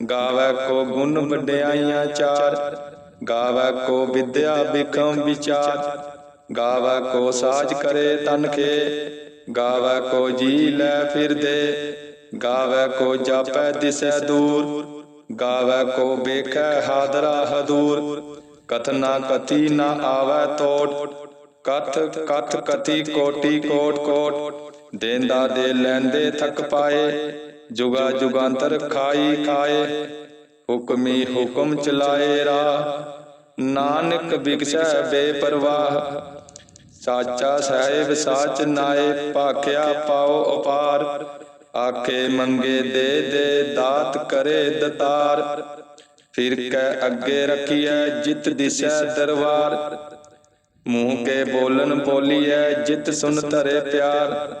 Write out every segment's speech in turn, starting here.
ਗਾਵੈ ਕੋ ਗੁਣ ਵਡਿਆਈਆਂ ਚਾਰ, ਗਾਵੈ ਕੋ ਵਿਦਿਆ ਬਿਖਮ ਵਿਚਾਰ, ਗਾਵੈ ਕੋ ਸਾਜ ਕਰੇ ਤਨ ਕੇ ਗਾਵੈ ਕੋ ਜੀ ਲੈ ਫਿਰਦੇ ਗਾਵੈ ਕੋ ਜਾਪੈ ਦਿਸੈ ਦੂਰ, ਗਾਵੈ ਕੋ ਵੇਖੈ ਹਾਦਰਾ ਹਦੂਰ ਕਥਨਾ ਕਥੀ ਨਾ ਆਵੈ ਤੋਟ, ਕਥ ਕਥ ਕਥੀ ਕੋਟੀ ਕੋਟ ਕੋਟ, ਦੇਂਦਾ ਦੇ ਲੈਂਦੇ ਥਕ ਪਾਏ ਜੁਗਾ ਜੁਗਾਂਤਰ ਖਾਈ ਖਾਏ ਹੁਕਮੀ ਹੁਕਮ ਚਲਾਏ ਰਾ ਨਾਨਕ ਬਿਕਸੈ ਬੇਪਰਵਾਹ। ਸਾਚਾ ਸਾਹਿਬ ਸਾਚ ਨਾਏ ਭਾਖਿਆ ਪਾਓ ਅਪਾਰ ਆਖੇ ਮੰਗੇ ਦੇ ਦੇ ਦਾਤ ਕਰੇ ਦਤਾਰ। ਫਿਰ ਕੈ ਅੱਗੇ ਰਖੀਐ ਜਿਤ ਦਿਸੈ ਦਰਬਾਰ। ਮੂੰਹ ਕੇ ਬੋਲਨ ਬੋਲੀਐ ਜਿਤ ਸੁਨ ਧਰੇ ਪਿਆਰ।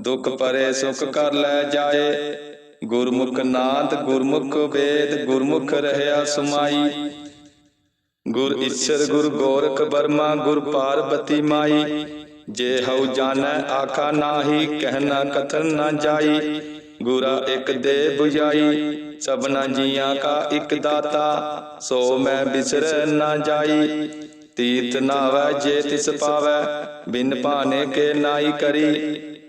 ਦੁਖ ਪਰੇ ਸੁਖ ਕਰ ਲੈ ਜਾਏ। ਗੁਰਮੁਖ ਨਾਦ ਗੁਰਮੁਖ ਵੇਦ, ਗੁਰਮੁਖ ਰਹਿਆ ਸੁਮਾਈ। ਗੁਰ ਈਸ਼ਰ, ਗੁਰ ਗੋਰਖ ਬਰਮਾ ਗੁਰ ਪਾਰਬਤੀ ਮਾਈ। ਜੇ ਹਉ ਜਾਣੈ, ਆਖਾ ਨਾਹੀ ਕਹਿਣਾ ਕਥਨ ਨਾ ਜਾਈ। ਗੁਰਾ ਇਕ ਦੇ 부ਜਾਈ ਸਭਨਾ ਜੀਆਂ ਕਾ ਇਕ ਦਾਤਾ। ਸੋ ਮੈਂ ਬਿਸਰ ਨਾ ਜਾਈ। ਤੀਰਥ ਨਾਵੈ, ਜੇ ਤਿਸ ਪਾਵੈ, ਬਿਨ ਭਾਣੇ ਕੇ ਨਾਈ ਕਰੀ।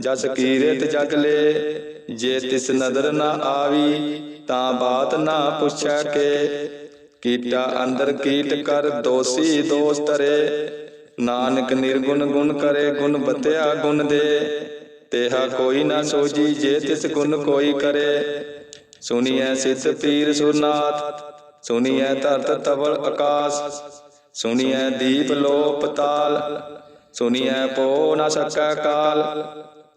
ਜਸ ਕੀਰਤ ਜਗ ਲੈ, ਜੇ ਤਿਸ ਨਦਰ ਨਾ ਆਵੀ, ਤਾਂ ਬਾਤ ਨਾ ਪੁੱਛੈ ਕੇ। ਕੀਟਾ ਅੰਦਰ ਕੀਟ ਕਰ, ਦੋਸੀ ਦੋਸ ਤਰੇ। ਨਾਨਕ ਨਿਰਗੁਣ ਗੁਣ ਕਰੇ, ਗੁਣ ਬਤਿਆ ਗੁਣ ਦੇ। ਤੇਹਾ ਕੋਈ ਨਾ ਸੋਜੀ ਜੇ ਤਿਸ ਗੁਣ ਕੋਈ ਕਰੇ। ਸੁਨੀਐ ਸਿੱਧ ਪੀਰ ਸੁਰਨਾਥ, ਸੁਨੀਐ ਧਰਤ ਤਵਲ ਆਕਾਸ। ਸੁਨੀਐ ਦੀਪ ਲੋ ਪਤਾਲ ਸੁਨੀਐ ਪੋ ਨਾ ਸਕੈ ਕਾਲ।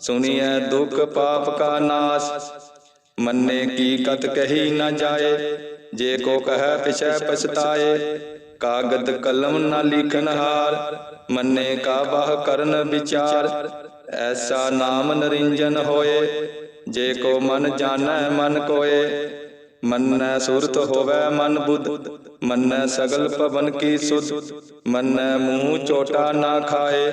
ਸੁਣੀਐ ਦੁਖ ਪਾਪ ਕਾ ਨਾਸ। ਮੰਨੇ ਕੀ ਕਤ ਕਹੀ ਨਾ ਜਾਏ। ਜੇ ਕੋ ਕਹੈ ਪਿਛੈ ਪਛਤਾਏ। ਕਾਗਦ ਕਲਮ ਨਾ ਲਿਖਨ ਹਾਰ। ਮੰਨੇ ਕਾ ਬਾਹ ਕਰਨ ਵਿਚਾਰ। ਐਸਾ ਨਾਮ ਨਰਿੰਜਨ ਹੋਏ। ਜੇ ਕੋ ਮਨ ਜਾਣੈ, ਮਨ ਕੋਏ। ਮੰਨੈ ਸੁਰਤ ਹੋਵੇ, ਮਨ ਬੁੱਧ। ਮੰਨੈ ਸਗਲ ਪਵਨ ਕੀ ਸੁਧ। ਮੰਨੈ ਮੂੰਹ ਚੋਟਾ ਨਾ ਖਾਏ।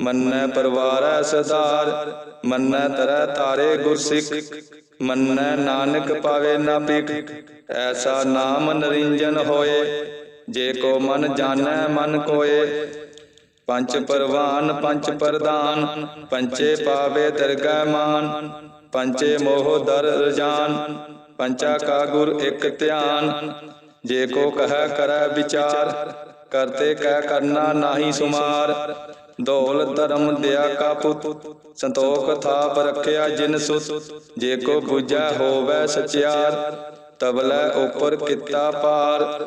ਮੰਨੈ ਪਰਵਾਰੈ ਸਦਾਰ ਮੰਨੈ ਤਰੈ ਤਾਰੇ ਗੁਰਸਿੱਖ, ਮੰਨੈ ਨਾਨਕ ਪਾਵੇ ਨਾ ਭਿਖ, ਐਸਾ ਨਾਮ ਨਰਿੰਜਨ ਹੋਏ, ਜੇ ਕੋ ਮਨ ਜਾਣੈ ਮਨ ਕੋਏ। ਪੰਚ ਪਰਵਾਨ ਪੰਚ ਪ੍ਰਦਾਨ ਪੰਚੇ ਪਾਵੇ ਦਰਗਹਿ ਮਾਨ ਪੰਚੇ ਮੋਹ ਦਰ ਰਜਾਨ ਪੰਚਾ ਕਾ ਗੁਰ ਇੱਕ ਧਿਆਨ। ਜੇ ਕੋ ਕਹੈ ਕਰੈ ਵਿਚਾਰ, ਕਰਤੇ ਕਹਿ ਕਰਨਾ ਨਾਹੀ ਸੁਮਾਰ ਦੌਲ ਧਰਮ ਦਿਆ ਕਾ ਪੁੱਤ, ਸੰਤੋਖ ਥਾਪ ਰੱਖਿਆ ਜਿਨ ਸੁਤ। ਜੇ ਕੋ ਬੁਝੈ ਹੋਵੇ ਸਚਿਆਰ, ਤਬਲੇ ਉਪਰ ਕੀਤਾ ਪਾਰ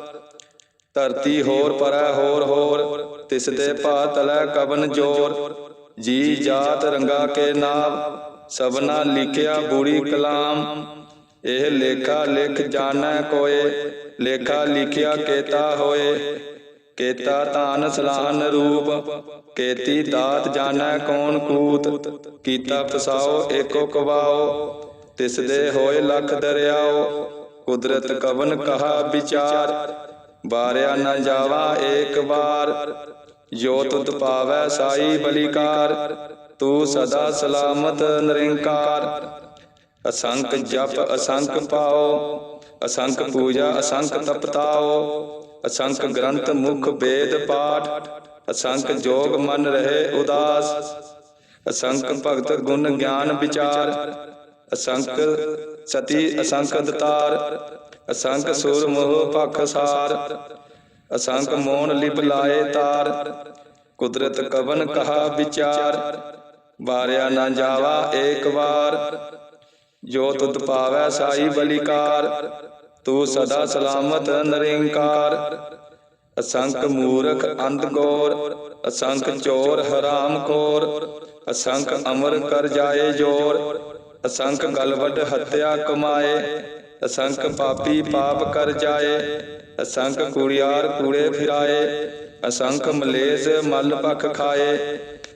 ਧਰਤੀ ਹੋਰ ਪਰੈ ਹੋਰ ਹੋਰ, ਤਿਸ ਦੇ ਭਾ ਤਲੈ ਕਵਨ ਜੋਰ। ਜੀ ਜਾਤ ਰੰਗਾ ਕੇ ਨਾਮ ਸਭਨਾ ਲਿਖਿਆ ਬੁਰੀ ਕਲਾਮ। ਇਹ ਲੇਖਾ ਲਿਖ ਜਾਣੈ ਕੋਏ, ਲੇਖਾ ਲਿਖਿਆ ਕੇਤਾ ਹੋਏ। ਕੇਤਾ ਤਾਨ ਸਲਾਹਨ ਰੂਪ, ਕੇਤੀ ਦਾਤ ਜਾਣੈ ਕੌਣ ਕੂਤ, ਕੀਤਾ ਫਸਾਓ ਏਕੋ ਕਵਾਓ ਤਿਸ ਦੇ ਹੋਏ ਲਖ ਦਰਿਆਓ, ਕੁਦਰਤ ਕਵਨ ਕਹਾ ਵਿਚਾਰ, ਬਾਰਿਆ ਨਾ ਜਾਵਾ ਏਕ ਵਾਰ, ਜੋ ਤੁਧ ਪਾਵੈ ਸਾਈ ਬਲੀਕਾਰ, ਤੂੰ ਸਦਾ ਸਲਾਮਤ ਨਿਰੰਕਾਰ। ਅਸੰਖ ਜਪ ਅਸੰਖ ਪਾਓ ਅਸੰਖ ਪੂਜਾ ਅਸੰਖ ਤਪਤਾਓ ਅਸੰਖ ਗ੍ਰੰਥ ਮੁਖ ਵੇਦ ਪਾਠ ਅਸੰਖ ਜੋਗ ਮਨ ਰਹੇ ਉਦਾਸ ਅਸੰਖ ਭਗਤ ਗੁਣ ਗਿਆਨ ਵਿਚਾਰ ਅਸੰਖ ਸਤੀ ਅਸੰਖ ਦਤਾਰ ਅਸੰਖ ਸੁਰ ਮੋਹ ਭਖ ਸਾਰ ਅਸੰਖ ਮੋਨ ਲਿਪ ਲਾਏ ਤਾਰ ਕੁਦਰਤ ਕਵਨ ਕਹਾ ਵਿਚਾਰ ਬਾਰਿਆ ਨਾ ਜਾਵਾ ਏਕ ਵਾਰ ਜੋ ਤੁਧ ਪਾਵੈ ਸਾਈ ਬਲਿਕਾਰ, ਤੂੰ ਸਦਾ ਸਲਾਮਤ ਨਿਰੰਕਾਰ। ਅਸੰਖ ਮੂਰਖ ਅੰਧ ਗੋਰ, ਅਸੰਖ ਚੋਰ ਹਰਾਮ ਖੋਰ, ਅਸੰਖ ਅਮਰ ਕਰ ਜਾਏ ਜੋਰ। ਅਸੰਖ ਗਲਵਡ ਹੱਤਿਆ ਕਮਾਏ, ਅਸੰਖ ਪਾਪੀ ਪਾਪ ਕਰ ਜਾਏ, ਅਸੰਖ ਕੁੜਿਆਰ ਕੂੜੇ ਫਿਰਾਏ, ਅਸੰਖ ਮਲੇਸ ਮਲ ਪਖ ਖਾਏ।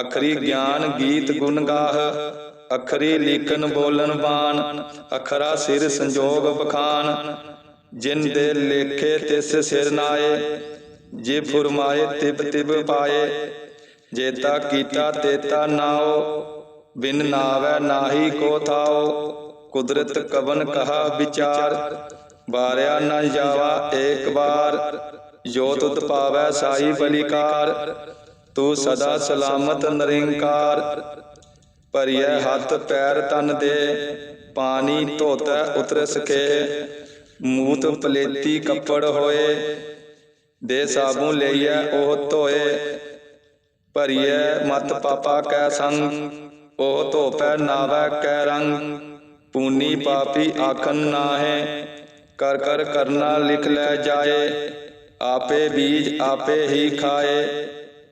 ਅਖਰੀ ਗਿਆਨ ਗੀਤ ਗੁਣ ਗਾਹ, ਅਖਰੀ ਲਿਖਨ ਬੋਲਨ ਬਾਣ, ਅਖਰਾ ਸਿਰ ਸੰਜੋਗ ਬਖਾਨ ਜਿਨ ਦੇ ਲੇਖੇ ਤਿਸ ਸਿਰ ਨਾਏ, ਜੇ ਫੁਰਮਾਏ ਤਿਬ ਤਿਬ ਪਾਏ। ਜੇਤਾ ਕੀਤਾ ਤੇਤਾ ਨਾਓ, ਬਿਨ ਨਾਵੈ ਨਾਹੀ ਕੋ ਥਾਓ। ਕੁਦਰਤ ਕਵਨ ਕਹਾ ਵਿਚਾਰ, ਵਾਰਿਆ ਨਾ ਜਾਵਾ ਏਕ ਵਾਰ। ਜੋ ਤੁਧ ਪਾਵੈ ਸਾਈ ਬਲਿਕਾਰ ਤੂੰ ਸਦਾ ਸਲਾਮਤ ਨਿਰੰਕਾਰ ਭਰੀਐ ਹੱਥ ਪੈਰ ਤਨ ਦੇ, ਪਾਣੀ ਧੋਤੈ ਉਤਰ ਸਕੇ ਮੂਤ ਪਲੇਤੀ ਕੱਪੜ ਹੋਏ, ਦੇ ਸਾਬੂ ਲਈਐ ਉਹ ਧੋਏ, ਭਰੀਐ ਮਤ ਪਾਪਾ ਕੈ ਸੰਗ, ਉਹ ਧੋਪੈ ਨਾਵੈ ਕੈ ਰੰਗ, ਪੂਨੀ ਪਾਪੀ ਆਖਨ ਨਾਹੇ, ਕਰ ਕਰ ਕਰਨਾ ਲਿਖ ਲੈ ਜਾਏ, ਆਪੇ ਬੀਜ ਆਪੇ ਹੀ ਖਾਏ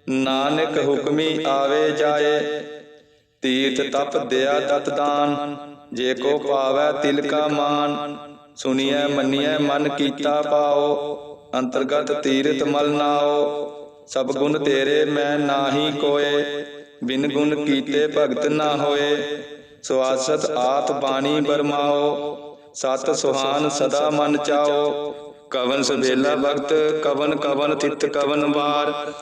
ਨਾਨਕ ਹੁਕਮੀ ਆਵੇ ਜਾਏ। ਤੀਰਥ ਤਪ ਦਿਆ ਦਤ ਦਾਨ। ਜੇ ਕੋ ਪਾਵੈ ਤਿਲ ਕਾ ਮਾਨ। ਸੁਣੀਐ ਮੰਨੀਐ ਮਨ ਕੀਤਾ ਪਾਓ। ਅੰਤਰਗਤ ਤੀਰਥ ਮਲ ਨਾਓ। ਸਭ ਗੁਣ ਤੇਰੇ ਮੈਂ ਨਾਹੀ ਕੋਏ। ਬਿਨ ਗੁਣ ਕੀਤੇ ਭਗਤ ਨਾ ਹੋਏ। ਸਵਾਸਤ ਆਤ ਬਾਣੀ ਬਰਮਾਓ। ਸਤ ਸੁਹਾਨ ਸਦਾ ਮਨ ਚਾਓ। ਕਵਨ ਸਵੇਲਾ ਭਗਤ ਕਵਨ ਕਵਨ ਤਿਤ ਕਵਨ ਵਾਰ।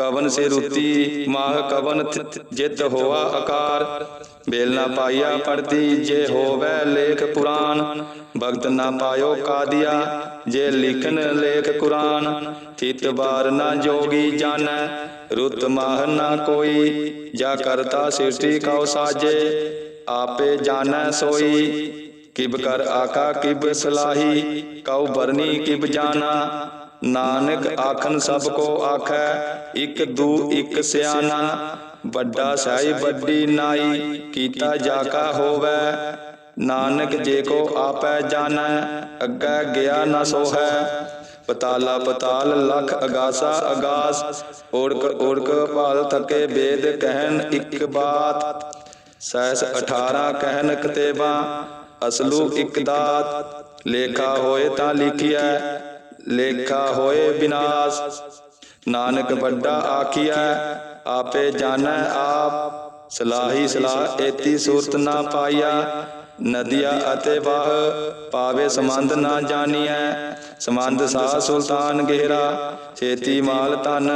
ਕਵਨ ਸੇ ਰੁਤੀ ਮਾਹ ਕਵਨ ਥਿਤ ਜਿਤ ਹੋਆ ਆਕਾਰ। ਬੇਲ ਨਾ ਪਾਈਆ ਪੜਤੀ ਜੇ ਹੋਵੇ ਲੇਖ ਪੁਰਾਨ ਭਗਤ ਨਾ ਪਾਇਓ ਕਾਦੀਆ, ਜੇ ਲਿਖਨ ਲੇਖ ਕੁਰਾਨ। ਥਿਤ ਬਾਰ ਨਾ ਜੋਗੀ ਜਾਣੈ ਰੁਤ ਮਾਹ ਨਾ ਕੋਈ। ਜਾ ਕਰਤਾ ਸ੍ਰਿਸ਼ਟੀ ਕਉ ਸਾਜੇ, ਆਪੇ ਜਾਣੈ ਸੋਈ। ਕਿਬ ਕਰ ਆਕਾ ਕਿਬ ਸਲਾਹੀ, ਕਉ ਬਰਨੀ ਕਿਬ ਜਾਣਾ। ਨਾਨਕ ਆਖਨ ਸਭ ਕੋ ਆਖੈ ਇਕ ਦੂ ਇਕ ਸਿਆਣਾ, ਵੱਡਾ ਸਾਈ ਵੱਡੀ ਨਾਈ, ਕੀਤਾ ਜਾਕਾ ਹੋਵੈ। ਨਾਨਕ ਜੇ ਕੋ ਆਪੈ ਜਾਣੈ, ਅੱਗੇ ਗਿਆ ਨਾ ਸੋਹੈ। ਪਤਾਲਾ ਪਤਾਲ, ਲਖ ਅਗਾਸਾ ਅਗਾਸ। ਓੜਕ ਓੜਕ ਭਾਲ ਥਕੇ ਬੇਦ ਕਹਿਣ ਇੱਕ ਬਾਤ। ਸਹਿਸ 18 ਕਹਿਣ ਕਤੇਬਾ, ਅਸਲੂ ਇੱਕ ਦਾਤ। ਲੇਖਾ ਹੋਏ ਤਾਂ ਲਿਖਿਆ ਲੇਖਾ ਹੋਏ ਬਿਨਾਸ਼। ਨਾਨਕ ਵੱਡਾ ਆਖੀਐ, ਆਪੇ ਜਾਣੈ ਆਪ। ਸਲਾਹੀ ਸਲਾਹ ਏਤੀ ਸੂਰਤ ਨਾ ਪਾਈਆ ਨਦੀਆ ਅਤੇ ਵਾਹ ਪਾਵੇ ਸਮੰਦ ਨਾ ਜਾਣੀਐ। ਸਮੰਦ ਸਾਹ ਸੁਲਤਾਨ ਗਹਿਰਾ, ਛੇਤੀ ਮਾਲ ਤਨ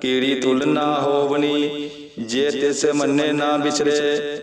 ਕੀੜੀ ਤੁਲ ਨਾ ਹੋਵਣੀ। ਜੇ ਤਿਸ ਮੰਨੇ ਨਾ ਵਿਚਰੇ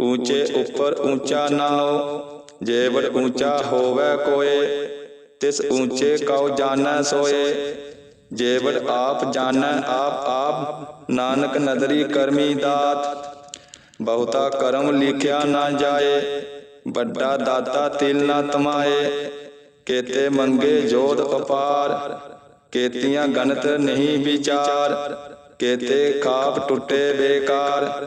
ਊਚੇ ਉੱਪਰ ਊਚਾ ਨਾਉ ਜੇਵੜ ਊਚਾ ਹੋਵੇ ਕੋਏ, ਤਿਸ ਊਚੇ ਕਉ ਜਾਣੈ ਸੋਏ। ਜੇਵੜ ਆਪ ਜਾਣੈ, ਆਪ ਆਪ ਨਾਨਕ ਨਦਰੀ ਕਰਮੀ ਦਾਤ। ਬਹੁਤਾ ਕਰਮ ਲਿਖਿਆ ਨਾ ਜਾਏ, ਵੱਡਾ ਦਾਤਾ ਤਿਲ ਨਾ ਤਮਾਏ। ਕੇਤੇ ਮੰਗੇ ਜੋਧ ਅਪਾਰ, ਕੇਤੀਆਂ ਗਣਤ ਨਹੀਂ ਵਿਚਾਰ। ਕੇਤੇ ਖਾਪ ਟੁੱਟੇ ਬੇਕਾਰ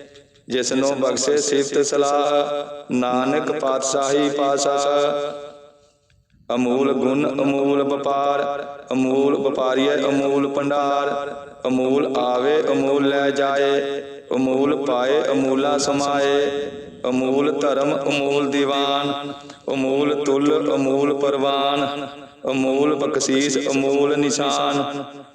ਜਿਸਨੂੰ ਬਖਸ਼ੇ ਸਿਫਤ ਸਲਾਹ, ਨਾਨਕ ਪਾਤਸ਼ਾਹੀ ਪਾਸਾ ਅਮੂਲ ਗੁਣ, ਅਮੂਲ ਵਪਾਰ, ਅਮੂਲ ਵਪਾਰੀਏ, ਅਮੂਲ ਭੰਡਾਰ। ਅਮੂਲ ਆਵੇ, ਅਮੂਲ ਲੈ ਜਾਏ। ਅਮੂਲ ਪਾਏ, ਅਮੂਲਾ ਸਮਾਏ। ਅਮੂਲ ਧਰਮ, ਅਮੂਲ ਦੀਵਾਨ। ਅਮੂਲ ਤੁਲ, ਅਮੂਲ ਪਰਵਾਨ। ਅਮੂਲ ਬਖਸ਼ੀਸ, ਅਮੂਲ ਨਿਸ਼ਾਨ।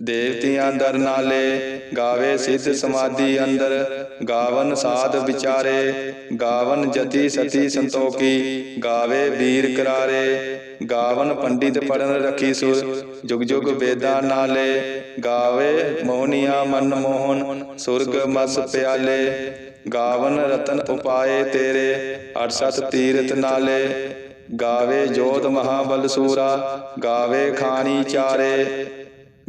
ਦੇਵਤਿਆਂ ਦਰ ਨਾਲੇ ਗਾਵੇ ਸਿੱਧ ਸਮਾਧੀ ਅੰਦਰ, ਗਾਵਨ ਸਾਧ ਵਿਚਾਰੇ, ਗਾਵਨ ਜਤੀ ਸਤੀ ਸੰਤੋਖੀ, ਗਾਵੇ ਵੀਰ ਕਰਾਰੇ, ਗਾਵਨ ਪੰਡਿਤ ਪੜਨ ਰਖੀ ਸੁਰ, ਜੁਗ ਜੁਗ ਵੇਦਾਂ ਨਾਲੇ, ਗਾਵੇ ਮੋਹਨੀਆ ਮਨ ਮੋਹਨ, ਸੁਰਗ ਮਸ ਪਿਆਲੇ, ਗਾਵਨ ਰਤਨ ਉਪਾਏ ਤੇਰੇ 68 ਤੀਰਥ ਨਾਲੇ, ਗਾਵੇ ਜੋਧ ਮਹਾਬਲ ਸੂਰਾ, ਗਾਵੇ ਖਾਣੀ ਚਾਰੇ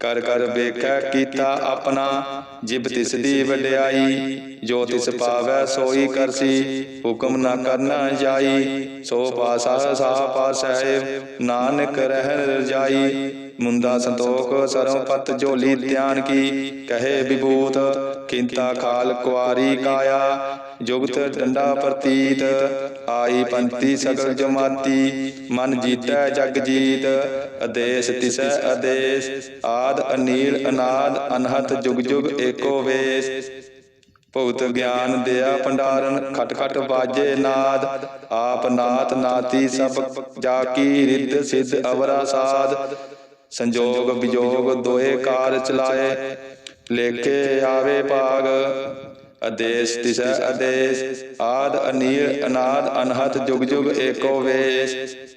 ਕਰ ਕਰ ਵੇਖੈ ਕੀਤਾ ਆਪਣਾ, ਜਿਬ ਤਿਸ ਦੀ ਵਡਿਆਈ, ਜੋ ਤਿਸ ਪਾਵੈ ਸੋਈ ਕਰਸੀ, ਹੁਕਮ ਨਾ ਕਰਨਾ ਜਾਈ, ਸੋ ਪਾਸਾ ਸਾਹ ਪਾਸ, ਨਾਨਕ ਰਹਿ ਰਜਾਈ। ਮੁੰਦਾ ਸੰਤੋਖ ਸਰਮ ਪਤ ਝੋਲੀ ਧਿਆਨ ਕੀ, ਕਹੇ ਵਿਭੂਤ, ਕਿੰਤਾ ਖਾਲ ਕੁਆਰੀ ਕਾਇਆ। ਜੁਗਤ ਡੰਡਾ ਪ੍ਰਤੀਤ ਆਈ ਪੰਤੀ ਸਗਲ ਜਮਾਤੀ ਮਨ ਜੀਤੈ ਜਗ ਜੀਤ ਆਦੇਸ਼ ਤਿਸੈ ਆਦੇਸ਼ ਆਦ ਅਨੀਲ ਅਨਾਦ ਅਨਹਤ ਜੁਗ ਜੁਗ ਏਕੋ ਵੇਸ। ਭਉਤ ਗਿਆਨ ਦਿਆ ਭੰਡਾਰਨ ਖਟ ਖਟ ਬਾਜੇ ਨਾਦ। ਆਪ ਨਾਥ ਨਾਤੀ ਸਭ ਜਾ ਕੀ ਰਿੱਧ ਸਿੱਧ ਅਵਰਾ ਸਾਧ ਸੰਜੋਗ ਵਿਜੋਗ ਦੋਏ ਕਾਰ ਚਲਾਏ। ਲੇਖੇ ਆਵੇ ਭਾਗ। ਅਦੇਸ਼ ਤਿਸੈ ਆਦੇਸ਼ ਆਦ ਅਨੀਲ ਅਨਾਦ ਅਨਹਤ ਜੁਗ ਜੁਗ ਏਕੋ ਵੇਸ਼।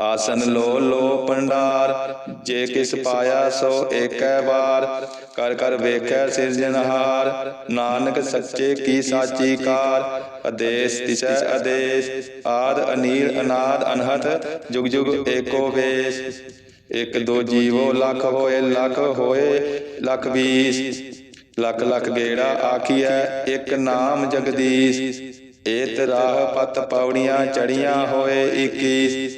ਆਸਨ ਲੋ ਲੋ ਪੰਡਾਰ ਜੇ ਕਿਸ ਪਾਇਆ ਸੋ ਏਕੈ ਵਾਰ। ਕਰ ਕਰ ਵੇਖੈ ਸਿਰਜਨਹਾਰ ਨਾਨਕ ਸੱਚੇ ਕੀ ਸਾਚੀ ਕਾਰ। ਆਦੇਸ਼ ਤਿਸੈ ਆਦੇਸ਼, ਆਦ ਅਨੀਲ ਅਨਾਦ ਅਨਹਤ ਜੁਗ ਜੁਗ ਏਕੋ ਵੇਸ਼। ਇਕ ਦੋ ਜੀਵੋ ਲੱਖ ਹੋਏ ਲੱਖ ਹੋਏ, ਲੱਖ ਵੀਸ। ਲੱਖ ਲੱਖ ਗੇੜਾ ਆਖੀਐ, ਇੱਕ ਨਾਮ ਜਗਦੀਸ਼। ਏਤ ਰਾਹ ਪਤ ਪੌੜੀਆਂ ਚੜੀਆਂ ਹੋਏ 21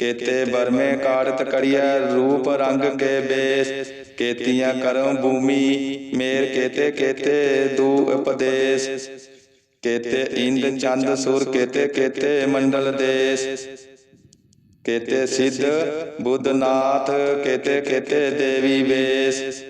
ਕੇਤੇ ਬਰਮੇ ਕਾੜਤ ਕੜੀਐ, ਰੂਪ ਰੰਗ ਕੇ ਬੇਸ। ਕੇਤੀਆਂ ਕਰਮ ਭੂਮੀ, ਮੇਰ ਕੇਤੇ ਕੇਤੇ, ਦੂ ਉਪਦੇਸ਼। ਕੇਤੇ ਇੰਦ ਚੰਦ ਸੁਰ, ਕੇਤੇ ਕੇਤੇ ਮੰਡਲ ਦੇਸ਼। ਕੇਤੇ ਸਿੱਧ ਬੁੱਧਨਾਥ ਕੇਤੇ ਕੇਤੇ ਦੇਵੀ ਵੇਸ।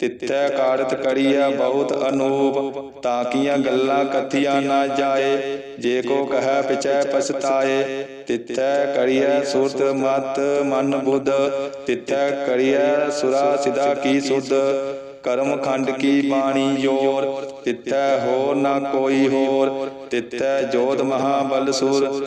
ਤਿੱਥੈ ਕਾੜਤ ਕੜੀਐ ਬਹੁਤ ਅਨੂਪ, ਤਾਂ ਤਾਕੀਆਂ ਗੱਲਾਂ ਕਥੀਆਂ ਨਾ ਜਾਏ, ਜੇ ਕੋ ਕਹੈ ਪਿਛੈ ਪਛਤਾਏ। ਤਿੱਥੈ ਕੜੀਐ ਸੁਰਤ ਮਤ ਮਨ ਬੁੱਧ, ਤਿੱਥੈ ਕੜੀਐ ਸੁਰਾ ਸਿਦਾ ਕੀ ਸੁਧ। ਕਰਮ ਖੰਡ ਕੀ ਬਾਣੀ ਜੋਰ, ਤਿੱਥੈ ਹੋਰ ਨਾ ਕੋਈ ਹੋਰ, ਤਿੱਥੈ ਜੋਧ ਮਹਾਬਲ ਸੁਰ।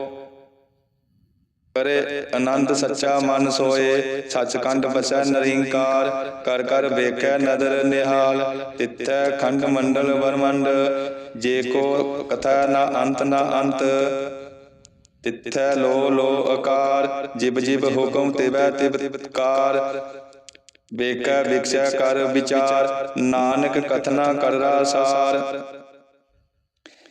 ਕਰੇ ਆਨੰਦ ਸੱਚਾ ਮਨ ਸੋਏ, ਸੱਚਖੰਡ ਬਸੈ ਨਰਿੰਕਾਰ, ਕਰ ਕਰ ਵੇਖੈ ਨਦਰ ਨਿਹਾਲ, ਤਿੱਥੈ ਖੰਡ ਮੰਡਲ ਵਰਮੰਡ, ਜੇ ਕੋ ਕਥਾ ਨਾ ਅੰਤ ਨਾ ਅੰਤ। ਤਿੱਥੈ ਲੋ ਲੋ ਆਕਾਰ ਜਿਬ ਜਿਬ ਹੁਕਮ ਤਿਵੈ ਤਿਬ ਕਾਰ ਵੇਖੈ ਵਿਖਸੈ ਕਰ ਵਿਚਾਰ, ਨਾਨਕ ਕਥਨਾ ਕਰ ਰਾਸਾਰ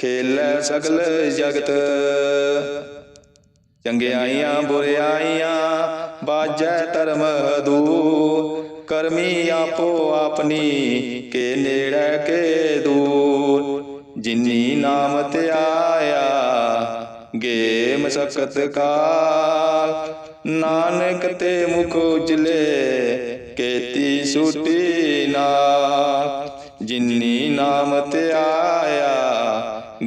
ਖੇਲੈ ਸਗਲ ਜਗਤ। ਚੰਗਿਆਈਆਂ ਬੁਰਿਆਈਆਂ ਬਾਜੈ ਧਰਮ ਹਦੂ। ਕਰਮੀ ਆਪੋ ਆਪਣੀ, ਕੇ ਨੇੜੇ, ਕੇ ਦੂਰ। ਜਿਨੀ ਨਾਮ ਤੇ ਆਇਆ ਗੇ ਮਸਕਤ ਕਾਲ। ਨਾਨਕ ਤੇ ਮੁਖ ਉਜਲੇ, ਕੇਤੀ ਸੁਟੀ ਨਾ ਜਿਨੀ ਨਾਮ ਤੇ ਆਇਆ